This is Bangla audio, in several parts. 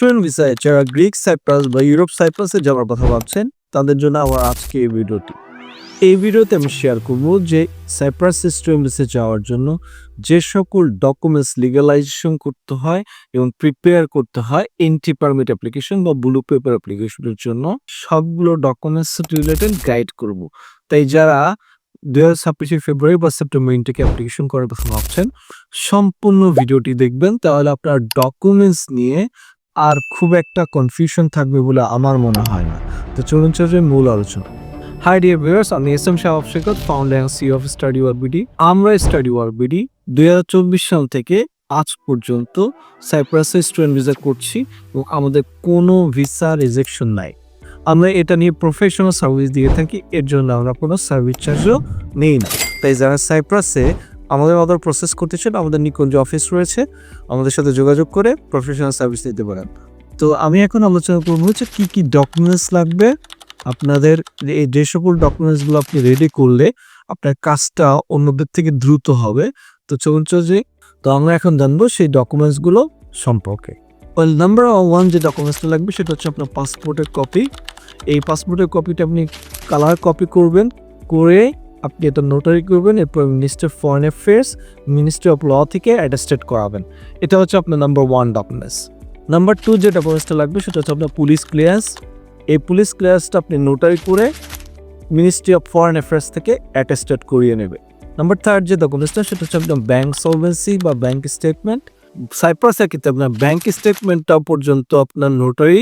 স্টুডেন্ট ভিসায় যারা গ্রিক সাইপ্রাস বা ইউরোপ সাইপ্রাসে যাওয়ার কথা ভাবছেন, তাদের জন্য আমার আজকে এই ভিডিওটি। এই ভিডিওতে আমি শেয়ার করব যে সাইপ্রাস স্টুডেন্ট ভিসায় যাওয়ার জন্য যে সকল ডকুমেন্টস লিগালাইজেশন করতে হয় এবং প্রিপেয়ার করতে হয় এন্ট্রি পারমিট অ্যাপ্লিকেশন বা ব্লু পেপার অ্যাপ্লিকেশনের জন্য, সবগুলো ডকুমেন্টস রিলেটেড গাইড করব। তাই যারা দুই হাজার ছাব্বিশে ফেব্রুয়ারি বা সেপ্টেম্বর ইনটেকে অ্যাপ্লিকেশন করার কথা ভাবছেন, সম্পূর্ণ ভিডিওটি দেখবেন, তাহলে আপনার ডকুমেন্টস নিয়ে আর খুব একটা কনফিউশন থাকবে বলে আমার মনে হয় না। তো চলুন চলছে মূল আলোচনা। হাই ডিয়ার ভিউয়ার্স আমি S M Shah অফশেখর founder C of study war BD আমরা স্টাডি বিডি দুই হাজার চব্বিশ সাল থেকে আজ পর্যন্ত সাইপ্রাসে স্টুডেন্ট ভিসা করছি এবং আমাদের কোনো ভিসা রিজেকশন নাই। আমরা এটা নিয়ে প্রফেশনাল সার্ভিস দিয়ে থাকি, এর জন্য আমরা কোনো সার্ভিস চার্জও নেই না। তাই যারা সাইপ্রাসে আমাদের অর্ডার প্রসেস করতে চান আমাদের নিকুঞ্জ অফিস রয়েছে। আমাদের সাথে যোগাযোগ করে প্রফেশনাল সার্ভিস নিতে পারেন। তো আমি এখন আলোচনা করব হচ্ছে কী কী ডকুমেন্টস লাগবে। আপনাদের এই যে সকল ডকুমেন্টসগুলো আপনি রেডি করলে আপনার কাজটা অন্যদের থেকে দ্রুত হবে। তো চলুন যে, তো আমরা এখন জানব সেই ডকুমেন্টসগুলো সম্পর্কে। ওয়েল নাম্বার ওয়ান যে ডকুমেন্টসটা লাগবে সেটা হচ্ছে আপনার পাসপোর্টের কপি এই পাসপোর্টের কপিটা আপনি কালার কপি করবেন, করে আপনি এটা নোটারি করবেন, এরপর minister foreign affairs ministry of law থেকে অ্যাটাস্টেড করাবেন। এটা হচ্ছে আপনার number one documents number two যে ডকুমেন্টসটা লাগবে, সেটা হচ্ছে আপনার পুলিশ ক্লিয়ারেন্স এই পুলিশ ক্লিয়ারেন্সটা আপনি নোটারি করে মিনিস্ট্রি অফ ফরেন অ্যাফেয়ার্স থেকে অ্যাটাস্টেড করিয়ে নেবে। নাম্বার থার্ড যে ডকুমেন্টসটা সেটা হচ্ছে আপনার ব্যাঙ্ক সলভেন্সি বা ব্যাংক স্টেটমেন্ট সাইপ্রাসের ক্ষেত্রে আপনার ব্যাংক স্টেটমেন্টটা পর্যন্ত আপনার notary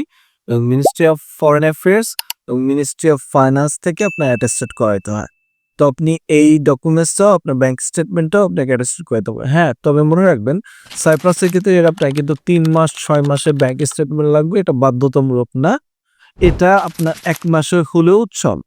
ministry of foreign affairs এবং মিনিস্ট্রি অফ ফাইন্যান্স থেকে আপনার অ্যাটাস্টেড করাইতে হয়। তো আপনি এই ডকুমেন্টসটাও আপনার ব্যাংক স্টেটমেন্টটাও আপনাকে অ্যাটাস্টেড করাইতে হবে হ্যাঁ তবে মনে রাখবেন সাইপ্রাসের ক্ষেত্রে এর আপনার কিন্তু তিন মাস, ছয় মাসের ব্যাংক স্টেটমেন্ট লাগবে, এটা বাধ্যতামূলক না। এটা আপনার এক মাসের হলেও চল।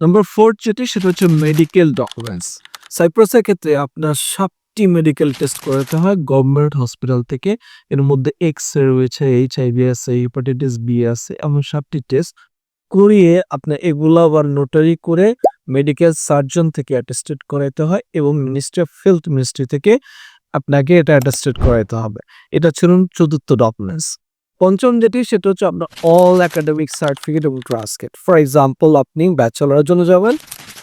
নম্বর ফোর যেটি, সেটা হচ্ছে মেডিকেল ডকুমেন্টস সাইপ্রাসের ক্ষেত্রে আপনার সাতটি মেডিকেল টেস্ট করাতে হয় গভর্নমেন্ট হসপিটাল থেকে। এর মধ্যে এক্স রে রয়েছে এইচ আইভি আছে হেপাটাইটিস বি আছে, এমন সাতটি টেস্ট করিয়ে আপনার এগুলো আবার নোটারি করে মেডিকেল সার্জন থেকে অ্যাটেস্টেড করাইতে হয় এবং মিনিস্ট্রি অফ হেলথ মিনিস্ট্রি থেকে আপনাকে এটা অ্যাটেস্টেড করাইতে হবে। এটা ছিল চতুর্থ ডকুমেন্টস পঞ্চম যেটি, সেটা হচ্ছে আপনার অল একাডেমিক সার্টিফিকেট এবং ট্রান্সক্রিপ্ট ফর এক্সাম্পল আপনি ব্যাচেলারের জন্য যাবেন,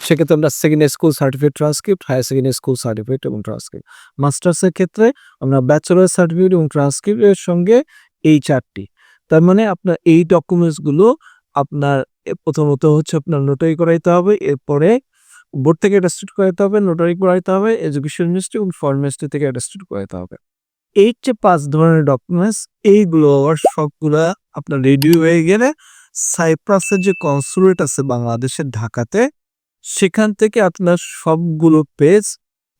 সেক্ষেত্রে আমরা second school certificate transcript higher secondary school certificate এবং ট্রান্সক্রিপ্ট মাস্টার্সের ক্ষেত্রে আমরা ব্যাচেলার সার্টিফিকেট এবং ট্রান্সক্রিপ্টের সঙ্গে এই চারটি। তার মানে আপনার এই ডকুমেন্টসগুলো আপনার প্রথমত হচ্ছে আপনার নোটারি করাইতে হবে, এরপরে বোর্ড থেকে অ্যাটাস্টেড করাইতে হবে নোটারি করাইতে হবে এডুকেশন মিনিস্ট্রি এবং ফরেন মিনিস্ট্রি থেকে অ্যাটাস্টেড করাইতে হবে। এই যে পাঁচ ধরনের ডকুমেন্টস এইগুলো আবার সবগুলা আপনার রেডি হয়ে গেলে সাইপ্রাসের যে কনসুলেট আছে বাংলাদেশের ঢাকাতে, সেখান থেকে আপনার সবগুলো পেজ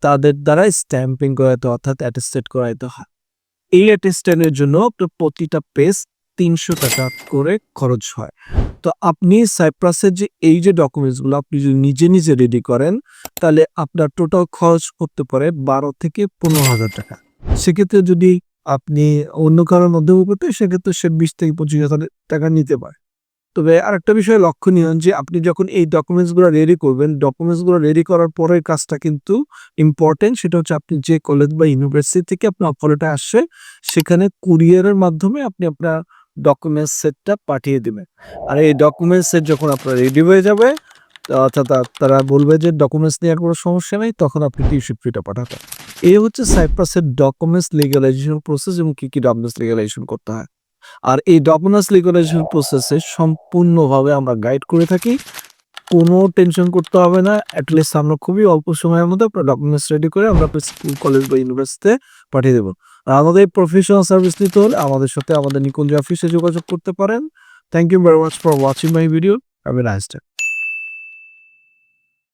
তাদের দ্বারা স্ট্যাম্পিং করাইতে অর্থাৎ অ্যাটেস্টেড করাইতে হয়। এই অ্যাটেস্টেডের জন্য আপনার প্রতিটা পেজ তিনশো টাকা করে খরচ হয়। তো আপনি সাইপ্রাসের যে এই যে ডকুমেন্টসগুলো আপনি যদি নিজে নিজে রেডি করেন, তাহলে আপনার টোটাল খরচ করতে পারে বারো থেকে পনেরো হাজার টাকা। সেক্ষেত্রে যদি আপনি অন্য কারোর মাধ্যমে করতে, সেক্ষেত্রে সে বিশ থেকে পঁচিশ হাজার টাকা নিতে পারে। তবে আরেকটা বিষয় লক্ষণীয় যে আপনি যখন এই ডকুমেন্টসগুলো রেডি করবেন ডকুমেন্টসগুলো রেডি করার পরের কাজটা কিন্তু ইম্পর্টেন্ট সেটা হচ্ছে আপনি যে কলেজ বা ইউনিভার্সিটি থেকে আপনার অফারটা আসছে, সেখানে কুরিয়ারের মাধ্যমে আপনি আপনার ডকুমেন্টস সেটটা পাঠিয়ে দেবেন আর এই ডকুমেন্টস সেট যখন আপনার রেডি হয়ে যাবে অর্থাৎ তারা বলবে যে ডকুমেন্টস নেওয়ার কোনো সমস্যা নেই, তখন আপনি টিউশন ফিটা পাঠাবেন। এই হচ্ছে সাইপ্রাসের ডকুমেন্টস লিগালাইজেশন প্রসেস এবং কী কী ডকুমেন্টস লিগালাইজেশন করতে হয়। আর এই ডকুমেন্টস লিগালাইজেশন প্রসেসে সম্পূর্ণভাবে আমরা গাইড করে থাকি, কোনো টেনশন করতে হবে না অ্যাটলিস্ট আমরা খুবই অল্প সময়ের মধ্যে আপনার ডকুমেন্টস রেডি করে আমরা আপনার স্কুল কলেজ বা ইউনিভার্সিটিতে পাঠিয়ে দেবো। আমাদের প্রফেশনাল সার্ভিস নিতে হলে আমাদের সাথে আমাদের নিকুঞ্জ অফিসে যোগাযোগ করতে পারেন। Thank you very much for watching my video have a